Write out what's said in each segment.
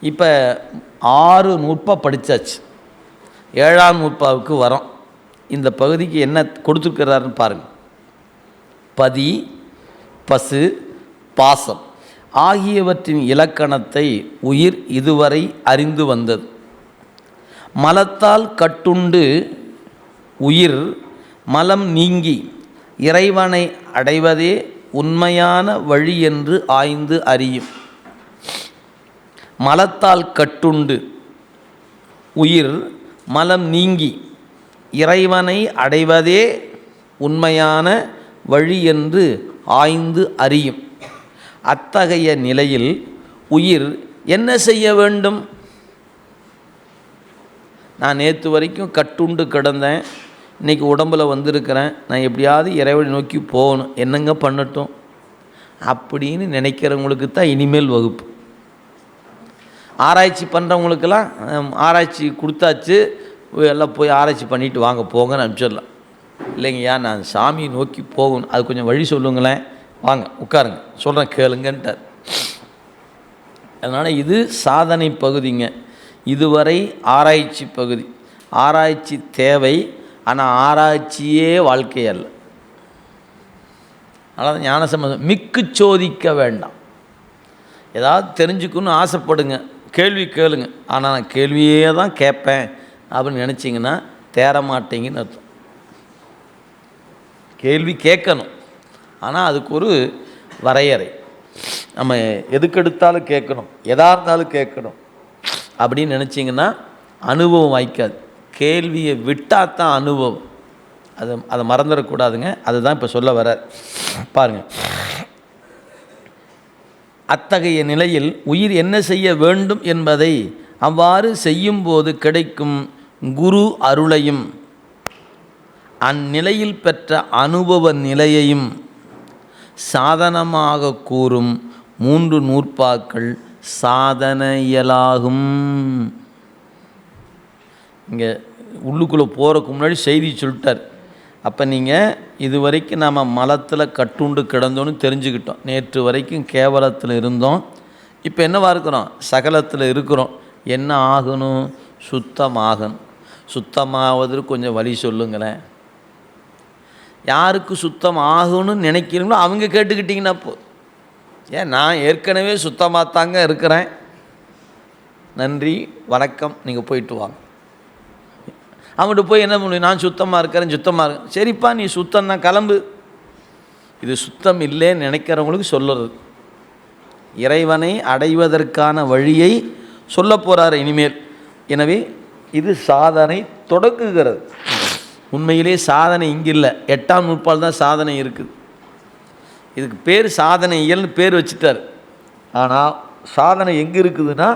இப்போ ஆறு நூற்பா படித்தாச்சு ஏழாம் நூற்பாவுக்கு வரோம். இந்த பகுதிக்கு என்ன கொடுத்துருக்கிறாருன்னு பாருங்கள் பதி பசு பாசம் ஆகியவற்றின் இலக்கணத்தை உயிர் இதுவரை அறிந்து வந்தது. மலத்தால் கட்டுண்டு உயிர் மலம் நீங்கி இறைவனை அடைவதே உண்மையான வழி என்று ஆய்ந்து அறியும். மலத்தால் கட்டுண்டு. உயிர் மலம் நீங்கி இறைவனை அடைவதே உண்மையான வழி என்று ஆய்ந்து அறியும். அத்தகைய நிலையில் உயிர் என்ன செய்ய வேண்டும்? நான் நேற்று வரைக்கும் கட்டுண்டு கிடந்தேன். இன்றைக்கி உடம்பில் வந்திருக்கிறேன். நான் எப்படியாவது இறைவனை நோக்கி போகணும். என்னங்க பண்ணட்டும்? அப்படின்னு நினைக்கிறவங்களுக்கு தான் இனிமேல் வகுப்பு. ஆராய்ச்சி பண்ணுறவங்களுக்கெல்லாம் ஆராய்ச்சி கொடுத்தாச்சு. எல்லாம் போய் ஆராய்ச்சி பண்ணிவிட்டு வாங்க போங்கன்னு அனுப்பிச்சிடலாம். இல்லைங்கய்யா நான் சாமியை நோக்கி போகணும். அது கொஞ்சம் வழி சொல்லுங்களேன். வாங்க உட்காருங்க. சொல்கிறேன் கேளுங்கன்ட்டார். அதனால் இது சாதனை பகுதிங்க. இதுவரை ஆராய்ச்சி பகுதி. ஆராய்ச்சி தேவை ஆனால் ஆராய்ச்சியே வாழ்க்கை அல்ல. அதனால் ஞான சம்பந்தம் மிக்கு சோதிக்க வேண்டாம். ஏதாவது தெரிஞ்சுக்கணும்னு ஆசைப்படுங்க. கேள்வி கேளுங்க. ஆனால் நான் கேள்வியே தான் கேட்பேன். அப்படின்னு நினச்சிங்கன்னா தேரமாட்டீங்கன்னு அர்த்தம். கேள்வி கேட்கணும். ஆனால் அதுக்கு ஒரு வரையறை. நம்ம எதுக்கெடுத்தாலும் கேட்கணும். எதா இருந்தாலும் கேட்கணும். அப்படின்னு நினச்சிங்கன்னா அனுபவம் வாய்க்காது. கேள்வியை விட்டால் தான் அனுபவம். அது அதை மறந்துடக்கூடாதுங்க. அதுதான் இப்போ சொல்ல வர பாருங்கள் அத்தகைய நிலையில் உயிர் என்ன செய்ய வேண்டும் என்பதை அவ்வாறு செய்யும்போது கிடைக்கும் குரு அருளையும் அந்நிலையில் பெற்ற அனுபவ நிலையையும் சாதனமாக கூறும் மூன்று நூற்பாக்கள் சாதனையலாகும். இங்கே உள்ளுக்குள்ளே போகிறதுக்கு முன்னாடி செய்தி சொல்லிட்டார். அப்போ நீங்கள் இது வரைக்கும் நம்ம மலத்தில் கட்டுண்டு கிடந்தோன்னு தெரிஞ்சுக்கிட்டோம். நேற்று வரைக்கும் கேவலத்தில் இருந்தோம். இப்போ என்னவா இருக்கிறோம்? சகலத்தில் இருக்கிறோம். என்ன ஆகணும்? சுத்தமாகணும். சுத்தமாவதற்கு கொஞ்சம் வழி சொல்லுங்களேன். யாருக்கு சுத்தம் ஆகணும்னு நினைக்கிறீங்களோ அவங்க கேட்டுக்கிட்டிங்கன்னா போ ஏன்? நான் ஏற்கனவே சுத்தமாக தாங்க இருக்கிறேன். நன்றி வணக்கம். நீங்கள் போயிட்டு வாங்க. அவங்கள்ட்ட போய் என்ன பண்ணுவீங்க நான் சுத்தமாக இருக்கிறேன் சுத்தமாக இருக்கேன் சரிப்பா நீ சுத்தம் தான் கிளம்பு. இது சுத்தம் இல்லைன்னு நினைக்கிறவங்களுக்கு சொல்லுறது. இறைவனை அடைவதற்கான வழியை சொல்ல போகிறார் இனிமேல். எனவே இது சாதனை தொடங்குகிறது. உண்மையிலே சாதனை இங்கே இல்லை எட்டாம் நூற்பால் தான் சாதனை இருக்குது. இதுக்கு பேர் சாதனை இயல்னு பேர் வச்சுட்டார். ஆனால் சாதனை எங்கே இருக்குதுன்னா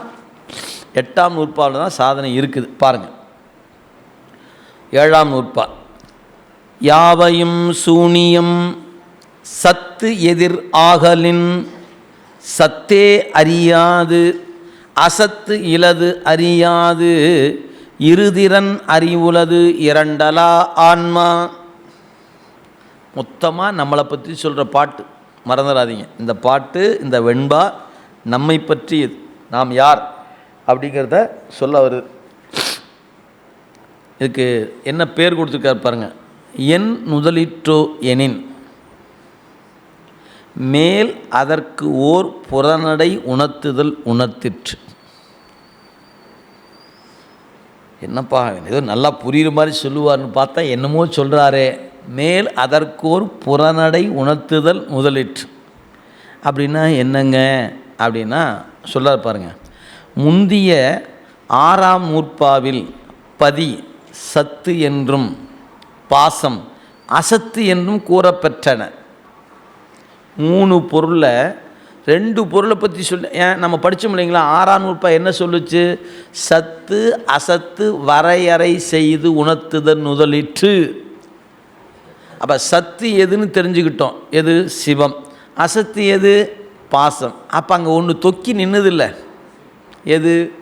எட்டாம் நூற்பால் தான் சாதனை இருக்குது. பாருங்கள் ஏழாம் நூற்பா. யாவையும் சூனியம் சத்து எதிர் ஆகலின் சத்தே அறியாது அசத்து இலது அறியாது இருதிறன் அறிவுலது இரண்டலா ஆன்மா. மொத்தமாக நம்மளை பற்றி சொல்கிற பாட்டு மறந்துடாதீங்க இந்த பாட்டு இந்த வெண்பா நம்மை பற்றியது. நாம் யார்? அப்படிங்கிறத சொல்ல வருது இதுக்கு என்ன பேர் கொடுத்துருக்காரு பாருங்கள் என் முதலீட்டோ எனின். மேல் அதற்கு ஓர் புறநடை உணர்த்துதல் உணர்த்திற்று. என்னப்பா ஏதோ நல்லா புரியுற மாதிரி சொல்லுவார்னு பார்த்தா என்னமோ சொல்கிறாரே மேல் அதற்கோர் புறநடை உணர்த்துதல் முதலிற்று. அப்படின்னா என்னங்க? அப்படின்னா சொல்லார் பாருங்க. முந்திய ஆறாம் நூற்பாவில் பதி சத்து என்றும் பாசம் அசத்து என்றும் கூறப்பெற்றன. மூணு பொருளை ரெண்டு பொருளை பற்றி சொல்லி ஏன் நம்ம படித்தோம் இல்லைங்களா? ஆறாம் நூற்பா என்ன சொல்லுச்சு? சத்து அசத்து வரையறை செய்து உணர்த்துதல் முதலிற்று அப்போ சத்து எதுன்னு தெரிஞ்சுக்கிட்டோம். எது? சிவம். அசத்து எது? பாசம். அப்போ அங்கே ஒன்று தொக்கி நின்னதில்ல. எது?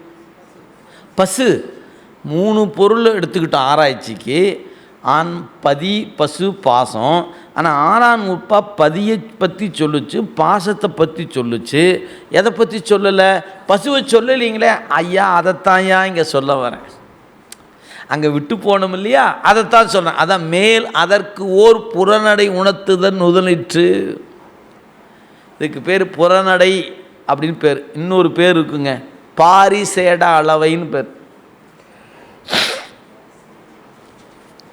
பசு. மூணு பொருள் எடுத்துக்கிட்டோம் ஆராய்ச்சிக்கு ஆண் பதி பசு பாசம். ஆனால் ஆறான் உப்பா பதியை பற்றி சொல்லுச்சு பாசத்தை பற்றி சொல்லுச்சு. எதை பற்றி சொல்லலை? பசுவை சொல்லலைங்களே? ஐயா அதைத்தான்யா இங்கே சொல்ல வரேன். அங்கே விட்டு போனோம் இல்லையா? அதைத்தான் சொன்னேன். அதான் மேல் அதற்கு ஓர் புறநடை உணர்த்துதல் முதலிற்று இதுக்கு பேர் புறநடை அப்படின்னு பேர். இன்னொரு பேர் இருக்குங்க. பாரிசேட அளவைன்னு பேர்.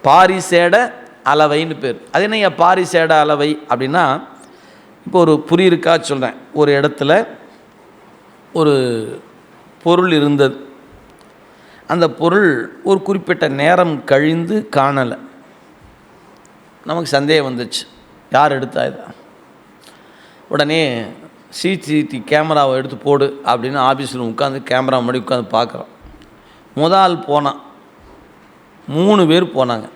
பாரிசேட அளவைன்னு பேர். அது என்னய்யா பாரிசேட அளவை அப்படின்னா இப்போ ஒரு புரியிருக்கா சொல்கிறேன் ஒரு இடத்துல ஒரு பொருள் இருந்தது. அந்த பொருள் ஒரு குறிப்பிட்ட நேரம் கழிந்து காணலை. நமக்கு சந்தேகம் வந்துச்சு. யார் எடுத்தா இதான் உடனே சிசிடி கேமராவை எடுத்து போடு அப்படின்னு ஆஃபீஸில் உட்காந்து கேமரா முன்னாடி உட்காந்து பார்க்குறோம். முதல் போனான். மூணு பேர் போனாங்க.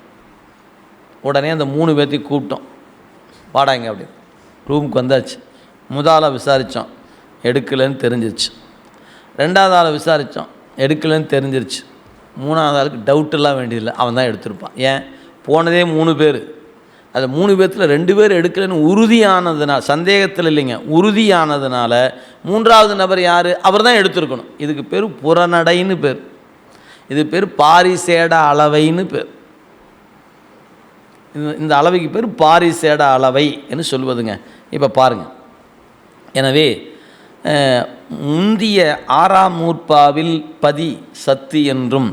உடனே அந்த மூணு பேர்த்தையும் கூப்பிட்டோம். வாடாங்க அப்படி. ரூமுக்கு வந்தாச்சு. முதல் விசாரித்தோம் எடுக்கலைன்னு தெரிஞ்சிருச்சு. ரெண்டாவது ஆளை விசாரித்தோம் எடுக்கலைன்னு தெரிஞ்சிருச்சு. மூணாவது ஆளுக்கு டவுட்டெல்லாம் வேண்டியதில்லை. அவன் தான் எடுத்திருப்பான். ஏன்? போனதே மூணு பேர். அது மூணு பேர்த்தில் ரெண்டு பேர் எடுக்கலைன்னு உறுதியானதுனால் சந்தேகத்தில் இல்லைங்க. உறுதியானதுனால மூன்றாவது நபர் யார்? அவர் தான் எடுத்திருக்கணும். இதுக்கு பேர் புறநடைன்னு பேர். இது பேர் பாரிசேட அளவைன்னு பேர். இந்த இந்த அளவைக்கு பேர் பாரிசேட அளவை என்று சொல்வதுங்க இப்போ பாருங்கள் எனவே முந்திய ஆறாம் நூற்பாவில் பதி சத்து என்றும்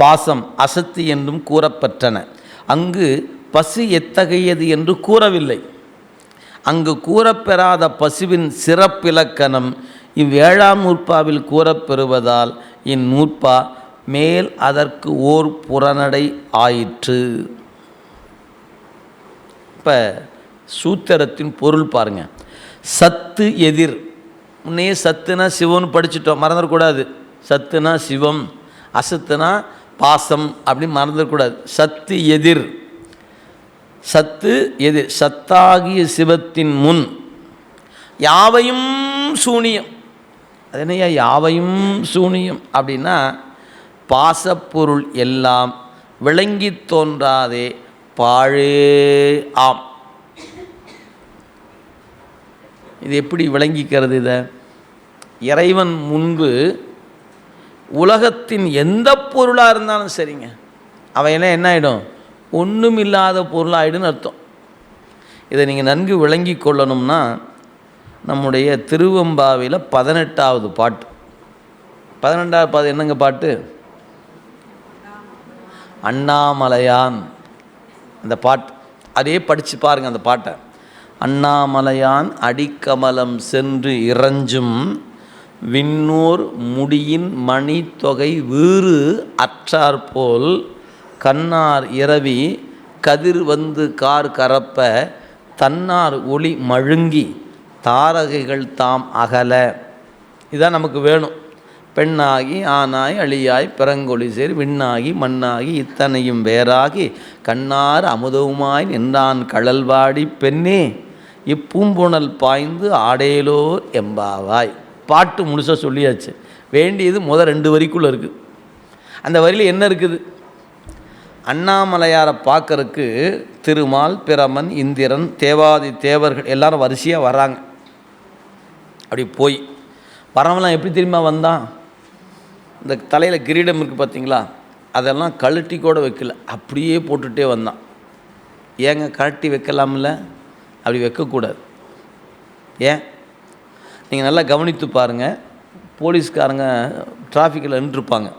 பாசம் அசத்து என்றும் கூறப்பட்டன. அங்கு பசு எத்தகையது என்று கூறவில்லை. அங்கு கூறப்பெறாத பசுவின் சிறப்பிலக்கணம் இவ்வேழாம் நூற்பாவில் கூறப்பெறுவதால் இந்நூற்பா மேல் அதற்கு ஓர் புறநடை ஆயிற்று. இப்போ சூத்திரத்தின் பொருள் பாருங்கள் சத்து எதிர். முன்னையே சத்துனா சிவம்னு படிச்சுட்டோம் மறந்துடக்கூடாது. சத்துனா சிவம் அசத்துனா பாசம் அப்படின்னு மறந்துடக்கூடாது. சத்து எதிர். சத்து எதிர். சத்தாகிய சிவத்தின் முன். யாவையும் சூனியம். அது என்னையா யாவையும் சூனியம் அப்படின்னா பாசப்பொருள் எல்லாம் விளங்கி தோன்றாதே பாழே ஆம். இது எப்படி விளங்கிக்கிறது இதை? இறைவன் முன்பு உலகத்தின் எந்த பொருளாக இருந்தாலும் சரிங்க. அவையெல்லாம் என்ன ஆகிடும் ஒன்றும் இல்லாத பொருளாகிடுன்னு அர்த்தம். இதை நீங்கள் நன்கு விளங்கி கொள்ளணும்னா நம்முடைய திருவம்பாவில் பதினெட்டாவது பாட்டு. பதினெண்டாவது பாட்டு என்னங்க பாட்டு? அண்ணாமலையான். அந்த பாட்டு அதே படித்து பாருங்கள் அந்த பாட்டை. அண்ணாமலையான் அடிக்கமலம் சென்று இறஞ்சும் விண்ணோர் முடியின் மணி தொகை வீறு அற்றாற்போல் கண்ணார் இரவி கதிர் வந்து கார் கரப்ப தன்னார் ஒளி மழுங்கி தாரகைகள் தாம் அகல. இதான் நமக்கு வேணும். பெண்ணாகி ஆனாய் அழியாய் பிறங்கொழி சேர் விண்ணாகி மண்ணாகி இத்தனையும் வேறாகி கண்ணார் அமுதவுமாய் நின்றான் கழல்வாடி பெண்ணே இப்பூம்புணல் பாய்ந்து ஆடேலோர் எம்பாவாய். பாட்டு முழுசாக சொல்லியாச்சு. வேண்டியது முத ரெண்டு வரிக்குள்ளே இருக்குது அந்த வரியில் என்ன இருக்குது? அண்ணாமலையாரை பார்க்கறக்கு திருமால் பிரமன் இந்திரன் தேவாதி தேவர்கள் எல்லாரும் வரிசையாக வராங்க அப்படி போய். வரவெல்லாம் எப்படி தெரியுமா வந்தான்? இந்த தலையில் கிரீடம் இருக்குது பார்த்தீங்களா அதெல்லாம் கழட்டி கூட வைக்கல. அப்படியே போட்டுகிட்டே வந்தான். ஏங்க கழட்டி வைக்கலாம்ல? அப்படி வைக்கக்கூடாது. ஏன்? நீங்கள் நல்லா கவனித்து பாருங்கள் போலீஸ்காரங்க டிராஃபிக்கில் நின்றுருப்பாங்க.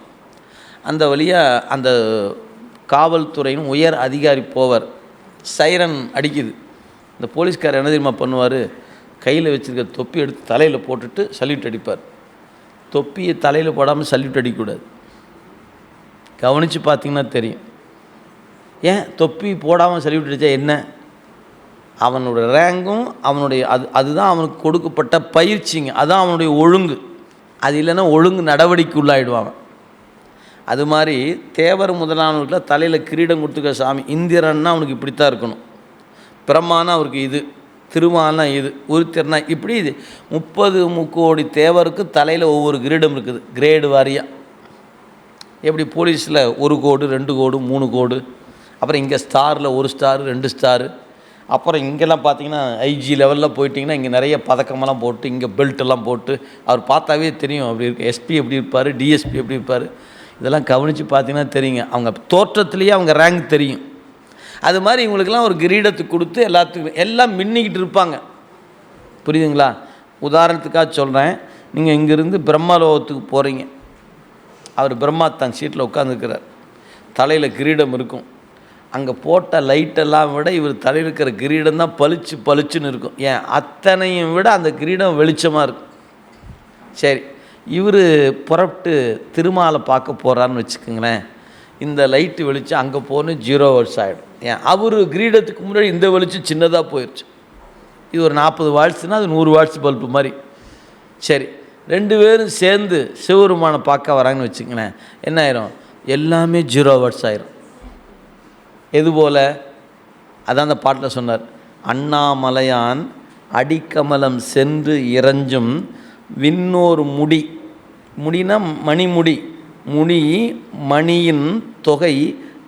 அந்த வழியாக அந்த காவல்துறையின் உயர் அதிகாரி போவர் சைரன் அடிக்குது. இந்த போலீஸ்கார் என்ன தெரியுமா பண்ணுவார்? கையில் வச்சுருக்க தொப்பி எடுத்து தலையில் போட்டுட்டு சல்யூட் அடிப்பார். தொப்பியை தலையில் போடாமல் சல்யூட் அடிக்கக்கூடாது. கவனித்து பார்த்திங்கன்னா தெரியும். ஏன்? தொப்பி போடாமல் சல்யூட் அடித்தா என்ன? அவனோட ரேங்கும் அவனுடைய அது அதுதான் அவனுக்கு கொடுக்கப்பட்ட பயிற்சிங்க. அதுதான் அவனுடைய ஒழுங்கு. அது இல்லைன்னா ஒழுங்கு நடவடிக்கை உள்ளாயிடுவாங்க அது மாதிரி தேவர் முதலானவர்களை தலையில் கிரீடம் கொடுத்துக்க சாமி இந்திரன்னா அவனுக்கு இப்படித்தான் இருக்கணும். பிரம்மானா அவருக்கு இது. திருமால்னா இது உருத்திரனா இப்படி இது. முப்பது முக்கோடி தேவருக்கு தலையில் ஒவ்வொரு கிரீடம் இருக்குது. கிரேடு வாரியாக எப்படி போலீஸில் ஒரு கோடு ரெண்டு கோடு மூணு கோடு அப்புறம் இங்கே ஸ்டாரில் ஒரு ஸ்டார் ரெண்டு ஸ்டாரு. அப்புறம் இங்கெல்லாம் பார்த்தீங்கன்னா ஐஜி லெவலில் போயிட்டிங்கன்னா இங்கே நிறைய பதக்கமெல்லாம் போட்டு இங்கே பெல்ட்டெல்லாம் போட்டு அவர் பார்த்தாவே தெரியும் அப்படி இருக்கு. எஸ்பி எப்படி இருப்பார் டிஎஸ்பி எப்படி இருப்பார் இதெல்லாம் கவனித்து பார்த்தீங்கன்னா தெரியுங்க. அவங்க தோற்றத்துலேயே அவங்க ரேங்க் தெரியும். அது மாதிரி இவங்களுக்கெல்லாம் ஒரு கிரீடத்துக்கு கொடுத்து எல்லாத்துக்கும் எல்லாம் மின்னிக்கிட்டு இருப்பாங்க. புரியுதுங்களா? உதாரணத்துக்காக சொல்கிறேன் நீங்கள் இங்கேருந்து பிரம்மலோகத்துக்கு போகிறீங்க அவர் பிரம்மா தன் சீட்டில் உட்காந்துருக்கிறார் தலையில் கிரீடம் இருக்கும். அங்கே போட்ட லைட்டெல்லாம் விட இவர் தலையில் இருக்கிற கிரீடம் தான் பளிச்சு பளிச்சுன்னு இருக்கும். ஏன்? அத்தனையும் விட அந்த கிரீடம் வெளிச்சமாக இருக்கும். சரி இவர் புறப்பட்டு திருமாலை பார்க்க போகிறான்னு வச்சுக்கோங்களேன். இந்த லைட்டு வெளிச்சம் அங்கே போகணும் ஜீரோ வாட்ஸ் ஆகிடும் ஏன்? அவர் கிரீடத்துக்கு முன்னாடி இந்த வெளிச்சம் சின்னதாக போயிடுச்சு இது ஒரு நாற்பது வாட்ஸ்னால் அது நூறு வாட்ஸ் பல்பு மாதிரி. சரி ரெண்டு பேரும் சேர்ந்து சிவபெருமானை பார்க்க வராங்கன்னு வச்சுங்களேன் என்ன ஆயிரும்? எல்லாமே ஜீரோ வாட்ஸ் ஆயிரும். எது போல்? அதான் அந்த பாட்டில் சொன்னார். அண்ணாமலையான் அடிக்கமலம் சென்று இறஞ்சும் விண்ணோர் முடி. முடினா மணிமுடி. முனி மணியின் தொகை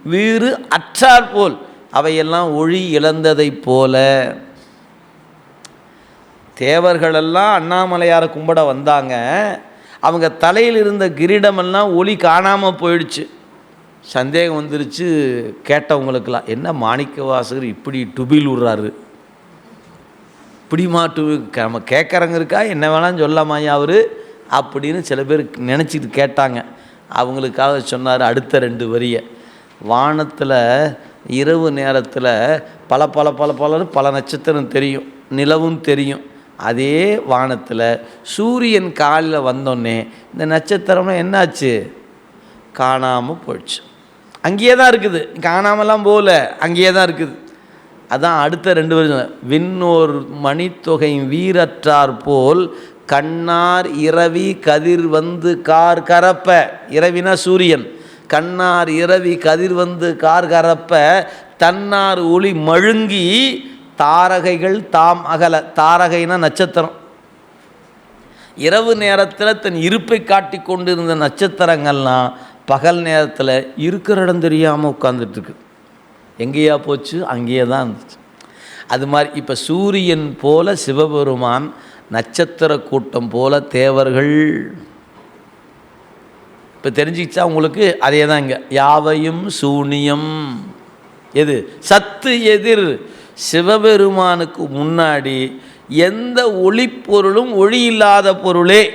வீறு அற்றார் போல். அவையெல்லாம் ஒளி இழந்ததைப் போல. தேவர்களெல்லாம் அண்ணாமலையாரை கும்பிட வந்தாங்க. அவங்க தலையில் இருந்த கிரீடமெல்லாம் ஒளி காணாமல் போயிடுச்சு. சந்தேகம் வந்துருச்சு கேட்டவங்களுக்கெல்லாம் என்ன மாணிக்க வாசகர் இப்படி டுபில் விடுறாரு இப்படி மாட்டு நம்ம கேட்குறவங்க இருக்கா? என்ன வேணாலும் சொல்லலாமாயா அவர்? அப்படின்னு சில பேர் நினச்சிட்டு கேட்டாங்க. அவங்களுக்காக சொன்னார் அடுத்த ரெண்டு வரியை. வானத்தில் இரவு நேரத்தில் பல பல பல பல பல நட்சத்திரம் தெரியும் நிலவும் தெரியும். அதே வானத்தில் சூரியன் காலில் வந்தோடனே இந்த நட்சத்திரம்லாம் என்னாச்சு? காணாமல் போயிடுச்சு. அங்கேயே தான் இருக்குது. காணாமலாம் போகல. அங்கேயே தான் இருக்குது. அதான் அடுத்த ரெண்டு வருஷம் விண்ணோர் மணித்தொகையும் வீரற்றார் போல் கண்ணார் இரவி கதிர் வந்து கார் கரப்ப. இரவினா சூரியன். கண்ணார் இரவி கதிர் வந்து கார் கரப்ப. தன்னார் ஒளி மழுங்கி தாரகைகள் தாம் அகல. தாரகைனா நட்சத்திரம். இரவு நேரத்தில் தன் இருப்பை காட்டி கொண்டிருந்த நட்சத்திரங்கள்லாம் பகல் நேரத்தில் இருக்கிற இடம் தெரியாமல் உட்காந்துட்ருக்கு எங்கேயா போச்சு? அங்கேயே தான் இருந்துச்சு. அது மாதிரி இப்போ சூரியன் போல சிவபெருமான் நட்சத்திர கூட்டம் போல தேவர்கள். இப்போ தெரிஞ்சிச்சா உங்களுக்கு? அதே தான் இங்கே. யாவையும் சூனியம். எது? சத்து எதிர். சிவபெருமானுக்கு முன்னாடி எந்த ஒளிப்பொருளும் ஒளி இல்லாத பொருளே.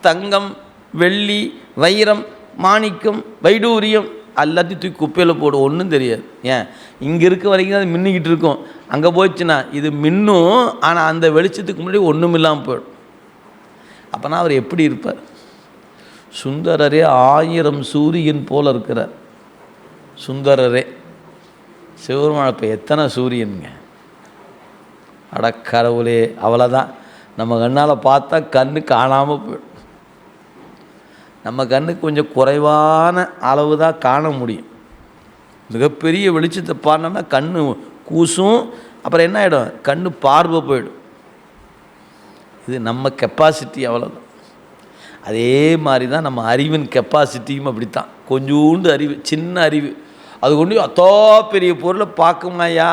தங்கம் வெள்ளி வைரம் மாணிக்கம் வைடூரியம் எல்லாத்தையும் தூக்கி குப்பையில் போடு ஒன்றும் தெரியாது. ஏன்? இங்கே இருக்க வரைக்கும் அது மின்னிக்கிட்டு இருக்கும். அங்கே போச்சுன்னா இது மின்னும் ஆனால் அந்த வெளிச்சத்துக்கு முன்னாடி ஒன்றும் இல்லாமல் போயிடும். அப்போனா அவர் எப்படி இருப்பார்? சுந்தரரே ஆயிரம் சூரியன் போல் இருக்கிறார். சுந்தரரே. சிவருமான இப்போ எத்தனை சூரியனுங்க? அடக்கடவுளே அவ்வளோதான் நம்ம கண்ணால் பார்த்தா கண்ணு காணாமல் போயிடும். நம்ம கண்ணுக்கு கொஞ்சம் குறைவான அளவு தான் காண முடியும். மிகப்பெரிய வெளிச்சத்தை பாடினோம்னா கண் கூசும் அப்புறம் என்ன ஆகிடும் கண்ணு பார்வை போயிடும். இது நம்ம கெப்பாசிட்டி அவ்வளோதான் அதே மாதிரி தான் நம்ம அறிவின் கெப்பாசிட்டியும் அப்படித்தான். கொஞ்சோண்டு அறிவு சின்ன அறிவு. அது கொண்டு அத்தோ பெரிய பொருளை பார்க்குமாயா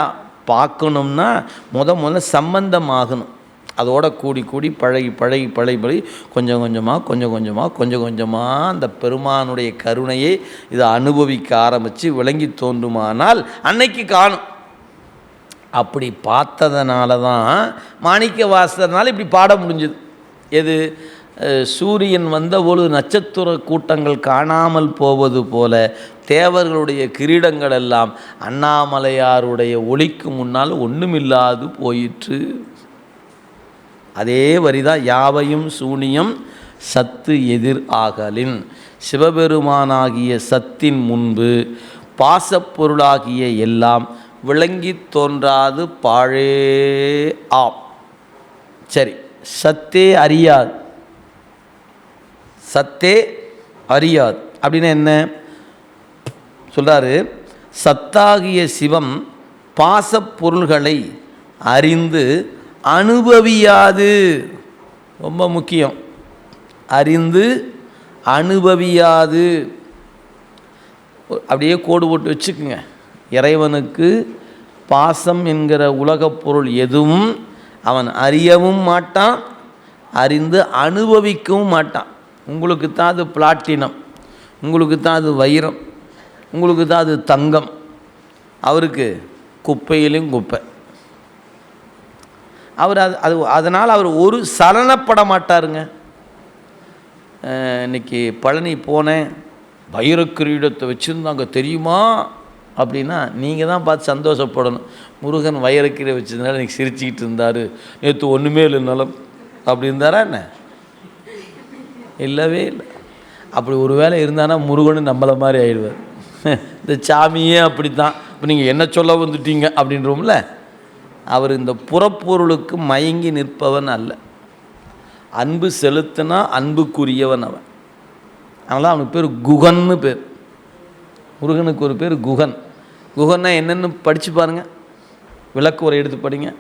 பார்க்கணும்னா முத முதல்ல சம்பந்தமாகணும். அதோட கூடி கூடி பழகி பழகி பழகி பழகி கொஞ்சம் கொஞ்சமாக கொஞ்சம் கொஞ்சமாக கொஞ்சம் கொஞ்சமாக அந்த பெருமானுடைய கருணையை இதை அனுபவிக்க ஆரம்பித்து விளங்கி தோன்றுமானால் அன்னைக்கு காணும். அப்படி பார்த்ததுனால தான் மாணிக்க வாசகர்னால் இப்படி பாட முடிஞ்சுது. எது? சூரியன் வந்த ஒரு நட்சத்திர கூட்டங்கள் காணாமல் போவது போல தேவர்களுடைய கிரீடங்கள் எல்லாம் அண்ணாமலையாருடைய ஒளிக்கு முன்னால் ஒன்றுமில்லாது போயிற்று. அதே வரிதான் யாவையும் சூனியம் சத்து எதிர் ஆகலின். சிவபெருமானாகிய சத்தின் முன்பு பாசப்பொருளாகிய எல்லாம் விளங்கித் தோன்றாது பாழே ஆம். சரி சத்தே அறியாது. சத்தே அறியாது. அப்படின்னா என்ன? சொல்கிறாரு சத்தாகிய சிவம் பாசப்பொருள்களை அறிந்து அனுபவியாது. ரொம்ப முக்கியம். அறிந்து அனுபவியாது. அப்படியே கோடு போட்டு வச்சுக்குங்க. இறைவனுக்கு பாசம் என்கிற உலகப் பொருள் எதுவும் அவன் அறியவும் மாட்டான் அறிந்து அனுபவிக்கவும் மாட்டான். உங்களுக்கு தான் அது பிளாட்டினம் உங்களுக்கு தான் அது வைரம் உங்களுக்கு தான் அது தங்கம். அவருக்கு குப்பையிலும் குப்பை. அவர் அது அது அதனால் அவர் ஒரு சலனப்பட மாட்டாருங்க இன்றைக்கி பழனி போனேன் வைரக்கிரீடத்தை வச்சுருந்தாங்க தெரியுமா? அப்படின்னா நீங்கள் தான் பார்த்து சந்தோஷப்படணும். முருகன் வைரக்கிரீடை வச்சதுனால இன்றைக்கி சிரிச்சுக்கிட்டு இருந்தார். நேற்று ஒன்றுமே இல்லை நலம். அப்படி இருந்தாரா என்ன? இல்லவே இல்லை. அப்படி ஒரு வேளை இருந்தானா முருகனும் நம்மளை மாதிரி ஆயிடுவார். இந்த சாமியே அப்படித்தான். இப்போ நீங்கள் என்ன சொல்ல வந்துட்டீங்க அப்படின்றோம்ல? அவர் இந்த புறப்பொருளுக்கு மயங்கி நிற்பவன் அல்ல. அன்பு செலுத்தினா அன்புக்குரியவன் அவன். அதனால் அவனுக்கு பேர் குகன்னு பேர். முருகனுக்கு ஒரு பேர் குகன். குகன்னா என்னென்னு படித்து பாருங்கள் விளக்கு உரை எடுத்து படிங்க.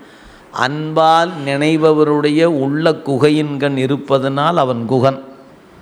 அன்பால் நினைபவருடைய உள்ள குகையின்கண் இருப்பதனால் அவன் குகன்.